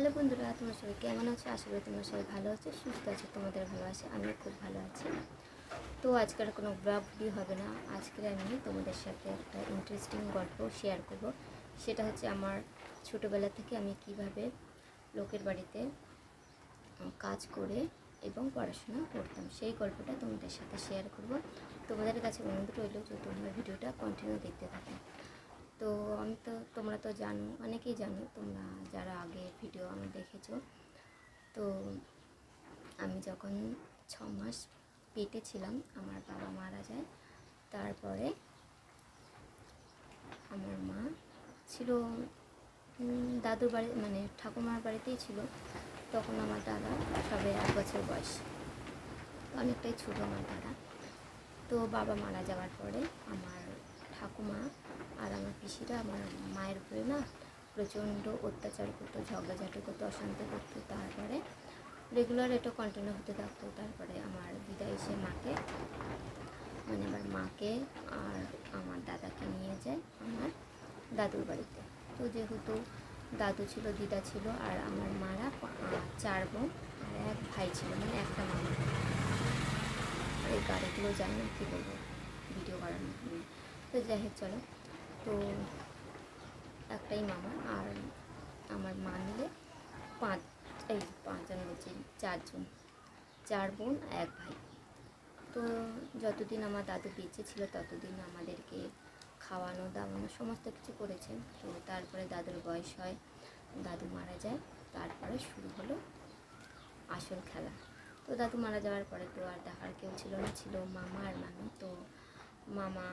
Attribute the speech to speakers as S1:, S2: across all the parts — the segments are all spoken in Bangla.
S1: হ্যালো বন্ধুরা, তোমরা সবাই কেমন আছো? আশা করি তোমরা সবাই ভালো আছো, সুস্থ আছো, তোমাদের ভালো আছে আমিও খুব ভালো আছি। তো আজকের কোনো ব্লগ হবে না। আজকের আমি তোমাদের সাথে একটা ইন্টারেস্টিং গল্প শেয়ার করব। সেটা হচ্ছে আমার ছোটোবেলা থেকে আমি কীভাবে লোকের বাড়িতে কাজ করে এবং পড়াশোনা করতাম। সেই গল্পটা তোমাদের সাথে শেয়ার করব। তোমাদের কাছে অনুরোধ রইল যে তোমরা ভিডিওটা কন্টিনিউ দেখতে থাকো। তো আমি তো, তোমরা তো জানো, অনেকেই জানো, তোমরা যারা আগে ভিডিও আমি দেখেছ, তো আমি যখন ছ মাস পেটে ছিলাম, আমার বাবা মারা যায়, তারপরে আমার মা ছিল দাদুর বাড়ি মানে ঠাকুমার বাড়িতেই ছিল, তখন আমার দাদা সবে এক বছর বয়স, অনেকটাই ছোটো আমার দাদা, তো বাবা মারা যাওয়ার পরে আমার ঠাকুমা আর আমার পিসিরা, আমার মায়ের উপরে না প্রচণ্ড অত্যাচার করতো, ঝগড়াঝাটি করতো, অশান্তি করতো। তারপরে রেগুলার এটা কন্টিনিউ হতে থাকতো। তারপরে আমার দিদা এসে মাকে মানে আমার মাকে আর আমার দাদাকে নিয়ে যায় আমার দাদুর বাড়িতে। তো যেহেতু দাদু ছিল, দিদা ছিল আর আমার মারা চার বোন আর এক ভাই ছিল মানে একটা মামা এই গাড়িগুলো যায় না কী বলব ভিডিও করার মধ্যে তো যাই হোক, চলো। তো একটাই মামা আর আমার মা মিলে পাঁচ, এই পাঁচজন বলছি, চারজন। চার বোন, এক ভাই। তো যতদিন আমার দাদু বেঁচে ছিল, ততদিন আমাদেরকে খাওয়ানো, দাওয়ানো, সমস্ত কিছু করেছেন। তো তারপরে দাদুর বয়স হয়, দাদু মারা যায়, তারপরে শুরু হলো আসল খেলা। তো দাদু মারা যাওয়ার পরে তো আর দেখার কেউ ছিল না, ছিল মামা আর মামি। তো মামা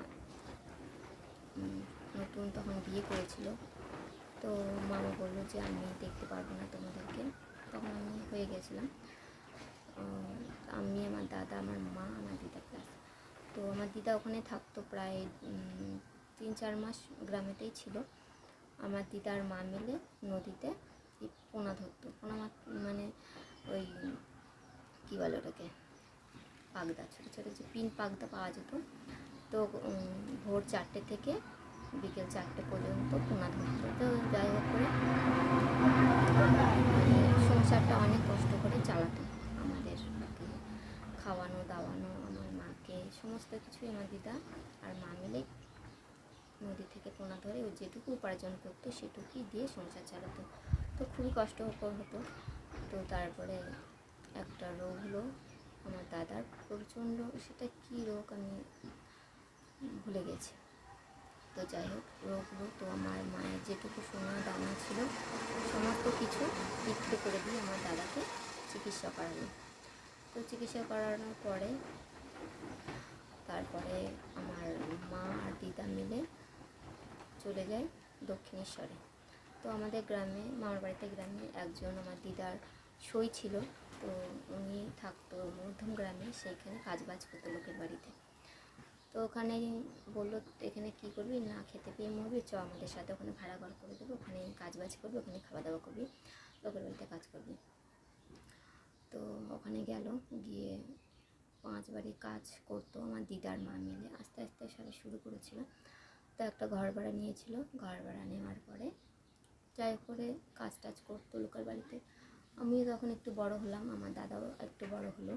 S1: নতুন তখন বিয়ে করেছিল। তো মামা বলল যে, আমি দেখতে পারব না তোমাদেরকে। তখন আমি হয়ে গেছিলাম। আমি, আমার দাদা, আমার মা, আমার দিদা প্লাস তো আমার দিদা ওখানে থাকতো প্রায় তিন, চার মাস গ্রামেতেই ছিল। আমার দিদার মা মিলে নদীতে পোনা ধরতো। পোনা মানে ওই, কী বলে ওটাকে? পাগদা, ছোটো ছোটো যে, পিন পাগদা পাওয়া যেত। তো ভোর চারটে থেকে বিকেল চারটে পর্যন্ত পোনা ধরতো তো যাই হোক করে, সংসারটা অনেক কষ্ট করে চালাতো আমাদের খাওয়ানো, দাওয়ানো, আমার মাকে, সমস্ত কিছুই আমার দিদা আর মা মিলে নদী থেকে পোনা ধরে ও যেটুকু উপার্জন করতো সেটুকুই দিয়ে সংসার চালাতো। তো খুবই কষ্টকর হতো। তো তারপরে একটা রোগ হলো আমার দাদার প্রচণ্ড, সেটা কী রোগ আমি ভুলে গেছি। তো যাই হোক রোগ তো আমার মায়ের যেটুকু সোনা দানা ছিল, সমস্ত কিছু বিক্রি করে দিয়ে আমার দাদাকে চিকিৎসা করালো। তো চিকিৎসা করানোর পরে, তারপরে আমার মা আর দিদা মিলে চলে যায় দক্ষিণেশ্বরে। তো আমাদের গ্রামে, মামার বাড়িতে গ্রামে একজন আমার দিদার সই ছিল, তো উনি থাকতো মধ্যম গ্রামে, সেইখানে কাজ বাজ করতো লোকের বাড়িতে। তো ওখানে বলল, এখানে কী করবি? না খেতে পেয়ে মরবি। চ, আমাদের সাথে ওখানে ভাড়া ঘর করে দেবো। ওখানে কাজ বাজ করবি, ওখানে খাওয়া দাওয়া করবি, লোকের বাড়িতে কাজ করবি। তো ওখানে গেল, গিয়ে পাঁচ বাড়ি কাজ করতো আমার দিদার মা মিলে। আস্তে আস্তে সবাই শুরু করেছিল। তো একটা ঘর ভাড়া নিয়েছিল। ঘর ভাড়া নেওয়ার পরে যাই করে কাজ টাজ করতো লোকাল বাড়িতে। আমিও তখন একটু বড় হলাম, আমার দাদাও একটু বড় হলো।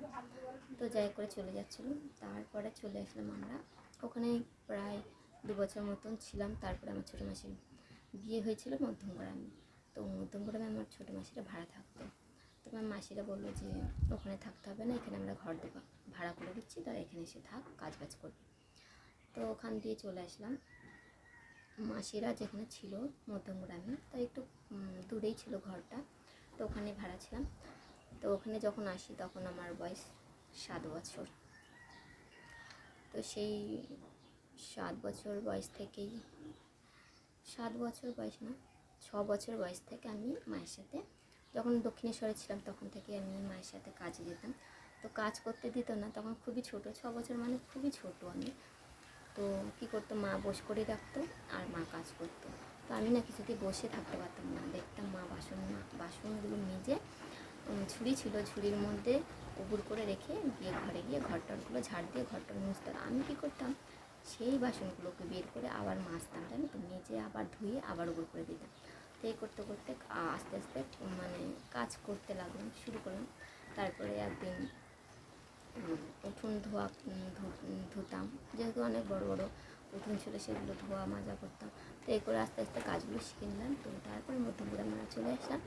S1: তো যাই করে চলে যাচ্ছিল। তারপরে চলে আসলাম আমরা। ওখানে প্রায় দু বছর মতন ছিলাম। তারপরে আমার ছোটো মাসির বিয়ে হয়েছিল মধ্যম গ্রামে তো মধ্যম গ্রামে আমার ছোটো মাসিরা ভাড়া থাকতো। তো আমার মাসিরা বলল যে, ওখানে থাকতে হবে না, এখানে আমরা ঘর দেবো। ভাড়া করে দিচ্ছি তারা এখানে এসে থাক কাজ বাজ করবে। তো ওখান দিয়ে চলে আসলাম। মাসিরা যেখানে ছিল মধ্যম গ্রামে তাই একটু দূরেই ছিল ঘরটা। তো ওখানে ভাড়া ছিলাম। তো ওখানে যখন আসি তখন আমার বয়স সাত বছর। তো সেই সাত বছর বয়স থেকেই, সাত বছর বয়স না, ছ বছর বয়স থেকে আমি মায়ের সাথে, যখন দক্ষিণেশ্বরে ছিলাম তখন থেকে আমি মায়ের সাথে কাজে যেতাম। তো কাজ করতে দিত না, তখন খুবই ছোট, ছ বছর মানে খুবই ছোট আমি। তো কী করতো, মা বস করে রাখতো আর মা কাজ করতো। তো আমি না কিছুতেই বসে থাকতে পারতাম না, দেখতাম মা বাসন বাসনগুলো মেজে ঝুড়ি ছিল ঝুড়ির মধ্যে উবুর করে রেখে গিয়ে ঘরে গিয়ে ঘরটরগুলো ঝাড় দিয়ে ঘরটর মুছতাম আমি কী করতাম? সেই বাসনগুলোকে বের করে আবার মাজতাম, জানো তো? মেজে আবার ধুয়ে আবার উপর করে দিতাম। তো এই করতে করতে আস্তে আস্তে মানে কাজ করতে লাগলাম, শুরু করলাম। তারপরে একদিন উঠুন ধোয়া ধুতাম। যেহেতু অনেক বড় বড় উঠুন ছিল, সেগুলো ধোয়া, মাজা করতাম। তো এই করে আস্তে আস্তে কাজগুলো শিখে নিলাম। তো তারপরে মধ্যমগ্রামে চলে আসলাম।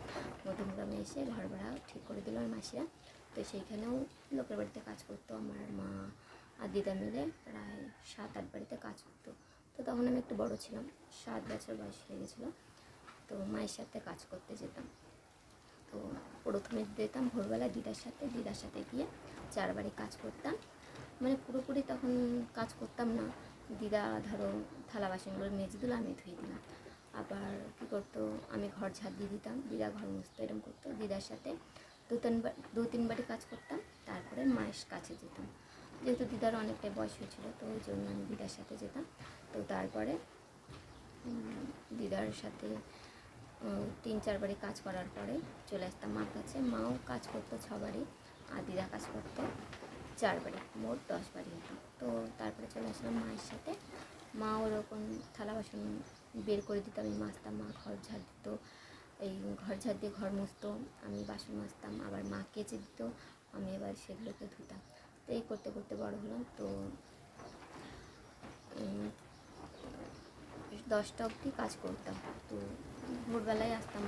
S1: মধ্যমগ্রামে এসে ঘর ভাড়া ঠিক করে দিল আমার মাসিরা। তো সেইখানেও লোকের বাড়িতে কাজ করতো। আমার মা আর দিদা মিলে প্রায় সাত, আট বাড়িতে কাজ করতো। তো তখন আমি একটু বড় ছিলাম। সাত বছর বয়স হয়ে গেছিল। তো মায়ের সাথে কাজ করতে যেতাম। তো প্রথমে যেতাম ভোরবেলা দিদার সাথে। দিদার সাথে গিয়ে চার বাড়ি কাজ করতাম। মানে পুরোপুরি তখন কাজ করতাম না। দিদা, ধরো, থালা বাসনগুলো মেজে দিল, আমি ধুয়ে দিলাম। আবার কী করতো, আমি ঘর ঝাড় দিয়ে দিতাম, দিদা ঘর মুছতো এরকম করতো। দিদার সাথে দু তিন বা- দু তিন বাড়ি কাজ করতাম, তারপরে মায়ের কাছে যেতাম। যেহেতু দিদার অনেকটাই বয়স হয়েছিল, তো ওই জন্য আমি দিদার সাথে যেতাম। তো তারপরে দিদার সাথে তিন চার বাড়ি কাজ করার পরে চলে আসতাম মার কাছে। মাও কাজ করতো ছবারই, আর দিদা কাজ করতো। চার বাড়ি মোট দশ বাড়ি হতো তো তারপরে চলে আসলাম মায়ের সাথে। মা ওরকম থালা বাসন বের করে দিত, আমি মাজতাম, মা ঘর ঝাড় দিত। এই ঘর ঝাড় দিয়ে ঘর মুছতো, আমি বাসন মাজতাম, আবার মা কেচে দিত, আমি এবার সেগুলোকে ধুতাম। তো এই করতে করতে বড় হলাম। তো দশটা অবধি কাজ করতাম। তো ভোরবেলায় আসতাম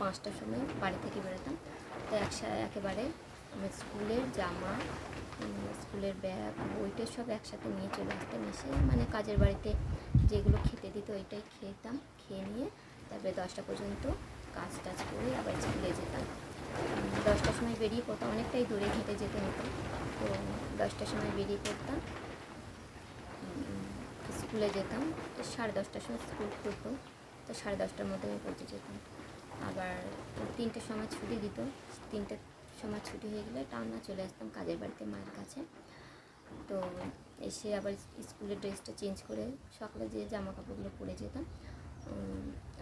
S1: পাঁচটার সময়, বাড়ি থেকে বেরোতাম। তো একসাথে একেবারে আমার স্কুলের জামা স্কুলের ব্যাগ বইটা সব একসাথে নিয়ে চলে আসতাম এসে। মানে কাজের বাড়িতে যেগুলো খেতে দিত ওইটাই খেতাম, খেয়ে নিয়ে তারপরে দশটা পর্যন্ত কাজ টাজ করে আবার স্কুলে যেতাম। দশটার সময় বেরিয়ে পড়তাম, অনেকটাই দূরে হেঁটে যেতে হতো। তো দশটার সময় বেরিয়ে পড়তাম। স্কুলে যেতাম সাড়ে দশটার সময় স্কুল খুলতো, তো সাড়ে দশটার মধ্যে আমি পৌঁছে যেতাম। আবার তিনটের সময় ছুটি দিত তিনটের সময় ছুটি হয়ে গেলে টানা চলে আসতাম কাজের বাড়িতে মায়ের কাছে। তো এসে আবার স্কুলের ড্রেসটা চেঞ্জ করে সকালে যে জামা কাপড়গুলো পরে যেতাম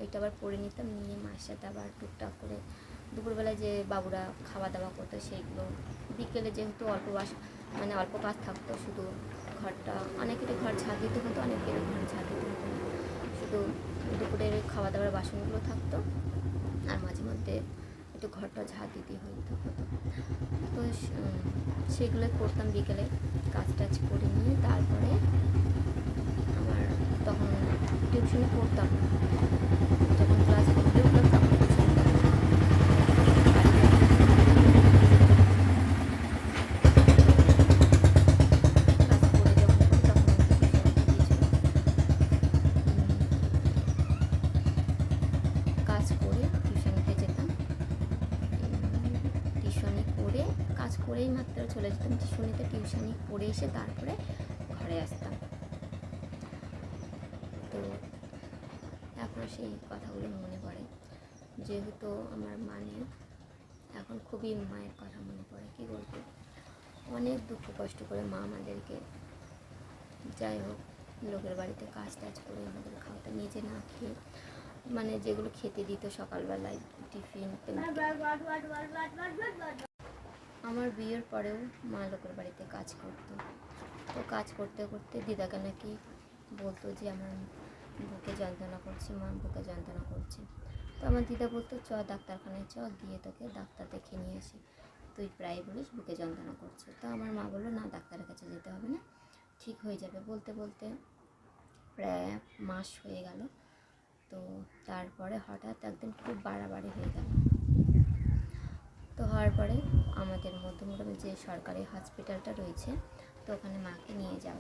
S1: ওইটা আবার পরে নিতাম, নিয়ে মায়ের সাথে আবার টুকটাক করে দুপুরবেলায় যে বাবুরা খাওয়া দাওয়া করতো সেইগুলো, বিকেলে যেহেতু অল্প বাস মানে অল্প কাজ থাকতো, শুধু ঘরটা অনেকের ঘর ঝাঁট দিতে হতো অনেকের ঘর ঝাঁট দিতে হতো শুধু দুপুরের খাওয়া দাওয়ার বাসনগুলো থাকতো, আর মাঝে মধ্যে একটু ঘরটা ঝাঁক দিতে হইতো হতো। তো সেগুলো করতাম বিকেলে, কাজ টাজ করে নিয়ে তারপরে আমার তখন টিউশনি পড়তাম না। যখন ক্লাস করতে উঠলাম তখন টিউশন কাজ করে টিউশনিতে যেতাম টিউশনি করে কাজ করেই মাত্র চলে যেতাম টিউশনিতে টিউশনি করে এসে তারপরে ঘরে আসতাম তো এখন সেই কথাগুলো মনে পড়ে। যেহেতু আমার মানে এখন খুবই মায়ের কথা মনে পড়ে, কী বলব? অনেক দুঃখ কষ্ট করে মা আমাদেরকে যাই হোক, লোকের বাড়িতে কাজ টাজ করে আমাদের খাওয়াতে, নিজে না খেয়ে মানে যেগুলো খেতে দিত সকালবেলায়, টিফিন, আমার বিয়ের পরেও মা লোকের বাড়িতে কাজ করতো। তো কাজ করতে করতে দিদাকে নাকি বলতো যে আমার বুকে যন্ত্রণা করছে মা বুকে যন্ত্রণা করছে। তো আমার দিদা বলতো, চ ডাক্তারখানায় চ, গিয়ে তোকে ডাক্তার দেখে নিয়ে আসি। তুই প্রায় বলিস বুকে যন্ত্রণা করছে। তো আমার মা বলল, না, ডাক্তারের কাছে যেতে হবে না, ঠিক হয়ে যাবে। বলতে বলতে প্রায় মাস হয়ে গেল। তো তারপরে হঠাৎ একদিন খুব বাড়াবাড়ি হয়ে গেল। তো হওয়ার পরে আমাদের মধ্যমগ্রামে যে সরকারি হসপিটালটা রয়েছে, তো ওখানে মাকে নিয়ে যাও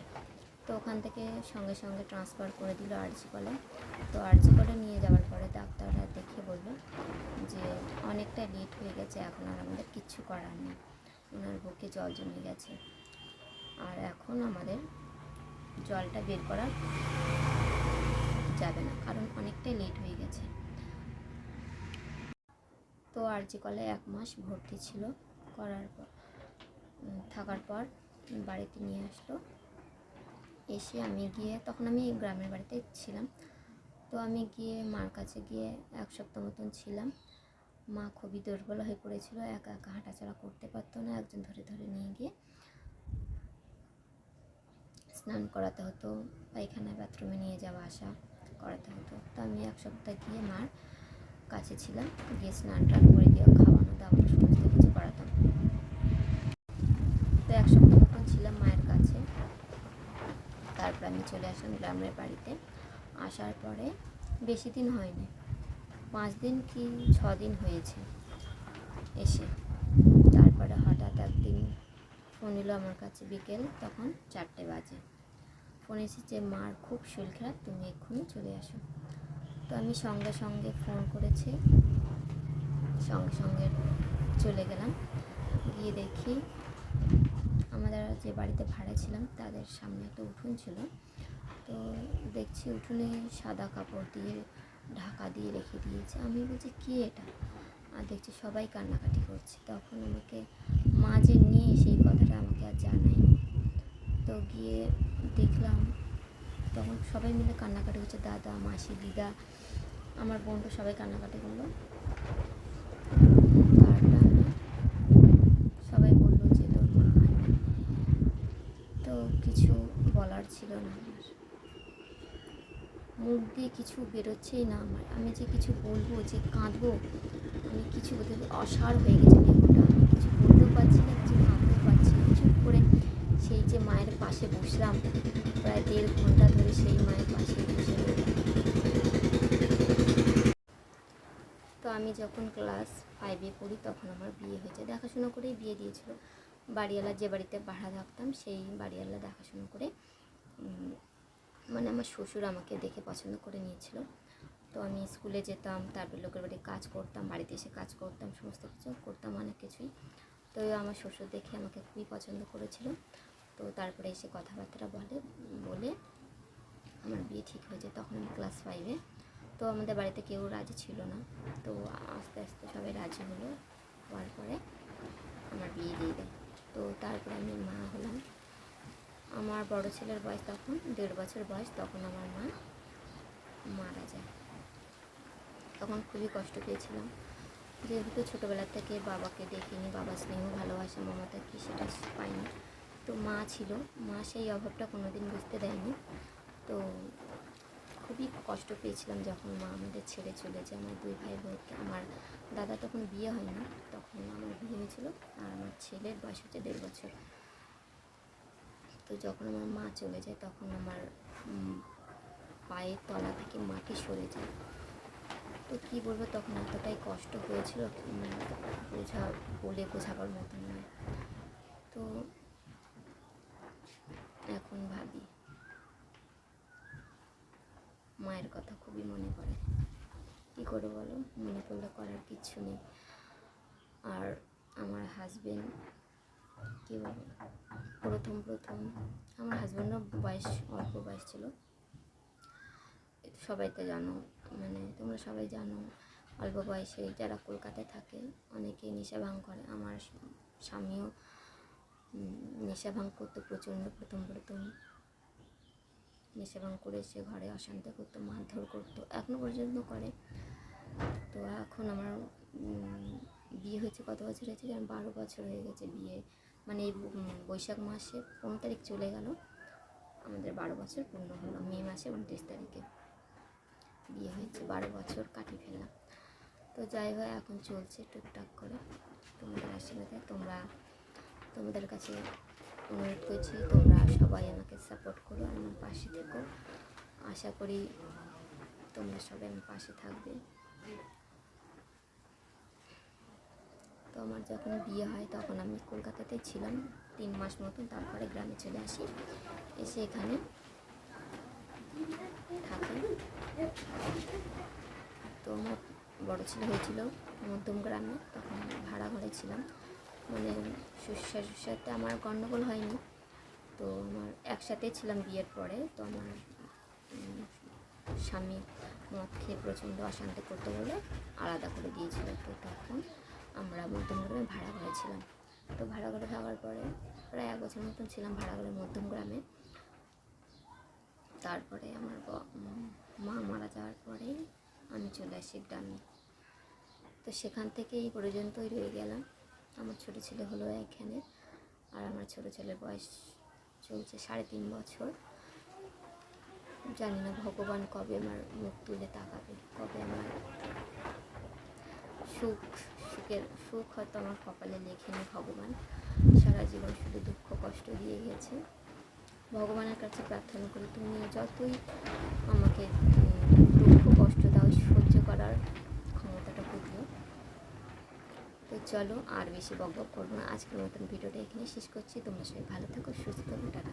S1: তো ওখান থেকে সঙ্গে সঙ্গে ট্রান্সফার করে দিল আরজি কলে তো আরজি কলে নিয়ে যাওয়ার পরে ডাক্তাররা দেখে বলল যে অনেকটা লেট হয়ে গেছে, এখন আর আমাদের কিচ্ছু করার নেই। ওনার বুকে জল জমে গেছে। আর এখন আমাদের জলটা বের করা যাবে না, কারণ অনেকটাই লেট হয়ে গেছে। তো আরজি কলে এক মাস ভর্তি ছিল, করার পর থাকার পর বাড়িতে নিয়ে আসলো। এসে আমি গিয়ে, তখন আমি গ্রামের বাড়িতে ছিলাম। তো আমি গিয়ে মার কাছে গিয়ে এক সপ্তাহ মতন ছিলাম। মা খুবই দুর্বল হয়ে পড়েছিল, একা একা হাঁটাচলা করতে পারতো না, একজন ধরে ধরে নিয়ে গিয়ে স্নান করাতে হতো, পায়খানা বাথরুমে নিয়ে যাওয়া, আসা করাতে হতো। তো আমি এক সপ্তাহ গিয়ে মার কাছে ছিলাম, গিয়ে স্নান টান করে দিয়ে খাওয়ানো, দাওয়ানো সমস্ত কিছু করাতাম তো এক সপ্তাহ মতন ছিলাম মায়ের কাছে আমি চলে আসলাম গ্রামের বাড়িতে, আসার পরে বেশি দিন হয়নি। পাঁচ দিন কি ছ দিন হয়েছে এসে। তারপরে হঠাৎ একদিন ফোন এলো আমার কাছে বিকেল, তখন চারটে বাজে। ফোন এসেছে মার খুব শরীর খারাপ, তুমি এক্ষুনি চলে আসো। তো আমি সঙ্গে সঙ্গে ফোন করেছি, সঙ্গে সঙ্গে চলে গেলাম। গিয়ে দেখি বাড়িতে ভাড়া ছিলাম, তাদের সামনে একটা উঠোন ছিল। তো দেখছি উঠোনে সাদা কাপড় দিয়ে ঢাকা দিয়ে রেখে দিয়েছে। আমি বলছি, কী এটা? আর দেখছি সবাই কান্নাকাটি করছে। তখন আমাকে মা যে নিয়ে সেই কথাটা আমাকে আর জানায়নি। তো গিয়ে দেখলাম, তখন সবাই মিলে কান্নাকাটি করছে, দাদা, মাসি, দিদা, আমার বোন তো সবাই কান্নাকাটি করল তারপরে আমি সবাই বলল যে তোর মা হয়নি তো কিছু বলার ছিল না। আমার মুখ দিয়ে কিছু বেরোচ্ছেই না আমার। আমি যে কিছু বলব, যে কাঁদবো, আমি কিছু অসার হয়ে গেছে। দেহটা আমি কিছু বলতেও পারছি না, কিছু কাঁদতেও পারছি না। চুপ করে সেই যে মায়ের পাশে বসলাম, প্রায় দেড় ঘণ্টা ধরে সেই মায়ের পাশে বসে তো আমি যখন ক্লাস ফাইভে পড়ি, তখন আমার বিয়ে হয়েছে। দেখাশোনা করেই বিয়ে দিয়েছিল। বাড়িওয়ালা যে বাড়িতে ভাড়া থাকতাম, সেই বাড়িওয়ালা দেখাশোনা করে মানে আমার শ্বশুর আমাকে দেখে পছন্দ করে নিয়েছিল। তো আমি স্কুলে যেতাম, তারপর লোকের বাড়ি কাজ করতাম, বাড়িতে এসে কাজ করতাম, সমস্ত কিছু করতাম অনেক কিছুই। তো আমার শ্বশুর দেখে আমাকে খুবই পছন্দ করেছিল। তো তারপরে এসে কথাবার্তা বলে বলে আমার বিয়ে ঠিক হয়েছে তখন আমি ক্লাস ফাইভে তো আমাদের বাড়িতে কেউ রাজি ছিল না। তো আস্তে আস্তে সবাই রাজি হলো, হওয়ার পরে আমার বিয়ে দিয়ে দেয়। তো তারপরে আমি মা হলাম। আমার বড় ছেলের বয়স তখন, দেড় বছর বয়স তখন আমার মা মারা যায়। তখন খুবই কষ্ট পেয়েছিলাম। যেহেতু ছোটোবেলা থেকে বাবাকে দেখিনি বাবা স্নেহ, ভালোবাসা, মমতা কি সেটা পাইনি। তো মা ছিল। মা সেই অভাবটা কোনোদিন বুঝতে দেয়নি। তো খুবই কষ্ট পেয়েছিলাম যখন মা আমাদের ছেড়ে চলে যায়। আমার দুই ভাই বোনকে আমার দাদা তখন বিয়ে হয়নি। তখন আমার বিয়ে হয়েছিল আর আমার ছেলের বয়স হচ্ছে দেড় বছর। তো যখন আমার মা চলে যায়, তখন আমার পায়ের তলা থেকে মাটি সরে যায়। তো কী বলব, তখন এতটাই কষ্ট হয়েছিল বোঝা, বলে বোঝাবার মতন নয়। তো এখন ভাবি, মায়ের কথা খুবই মনে পড়ে। কী করে বলো? মনে করলে করার কিচ্ছু নেই। আর আমার হাজবেন্ড কী বলব প্রথম প্রথম। আমার হাজব্যান্ডও বয়স, অল্প বয়স ছিল। সবাই তো জানো মানে তোমরা সবাই জানো, অল্প বয়সে যারা কলকাতায় থাকে, অনেকেই নেশা ভাঙ করে। আমার স্বামীও নেশা ভাঙ করতো প্রচণ্ড প্রথম প্রথম। নেশা ভাঙ করে সে ঘরে অশান্তি করতো, মারধর করতো এখনও পর্যন্ত করে। তো এখন আমার বিয়ে হয়েছে কত বছর হয়েছে যেমন বারো বছর হয়ে গেছে বিয়ে। মানে এই বৈশাখ মাসে পনেরো তারিখ চলে গেল। আমাদের বারো বছর পূর্ণ হলো, মে মাসে উনত্রিশ তারিখে বিয়ে হয়েছে, বারো বছর কাটিয়ে ফেললাম। তো যাই হোক, এখন চলছে টুকটাক করে। তোমাদের আশীর্বাদে তোমরা, তোমাদের কাছে অনুরোধ করছি, তোমরা সবাই আমাকে সাপোর্ট করো, আমার পাশে থেকো। আশা করি তোমরা সবাই আমার পাশে থাকবে। তো আমার যখন বিয়ে হয় তখন আমি কলকাতাতে ছিলাম তিন মাস মতন, তারপরে গ্রামে চলে আসি। এসে এখানে থাকি। তো আমার বড়ো ছেলে হয়েছিল মধ্যম গ্রামে, তখন ভাড়া ঘরে ছিলাম। মানে শ্বশুর সাথে আমার গণ্ডগোল হয়নি। তো আমার একসাথে ছিলাম বিয়ের পরে। তো আমার স্বামী মদ খেয়ে প্রচণ্ড অশান্তি করতে বলে আলাদা করে দিয়েছিল। তো তখন আমরা মধ্যম গ্রামে ভাড়া ঘরে ছিলাম। তো ভাড়া ঘরে থাকার পরে প্রায় এক বছর মতন ছিলাম ভাড়া ঘরে মধ্যম গ্রামে। তারপরে আমার মা মারা যাওয়ার পরে আমি চলে আসি গ্রামে। তো সেখান থেকে এই পর্যন্তই রয়ে গেলাম। আমার ছোটো ছেলে হলো এখানে আর আমার ছোটো ছেলের বয়স চলছে সাড়ে তিন বছর। জানি না ভগবান কবে আমার মুখ তুলে তাকাবে, কবে আমার সুখ, সুখের সুখ হয়তো আমার কপালে লেখেনি ভগবান। সারা জীবন শুধু দুঃখ, কষ্ট দিয়ে গেছে। ভগবানের কাছে প্রার্থনা করি, তুমি যতই আমাকে দুঃখ, কষ্ট দাও, সহ্য করার ক্ষমতাটা দিও তো চলো আর বেশি বক বক করব না। আজকের মতন ভিডিওটা এখানে শেষ করছি। তোমরা সবাই ভালো থাকো, সুস্থ থাকো, টাটা।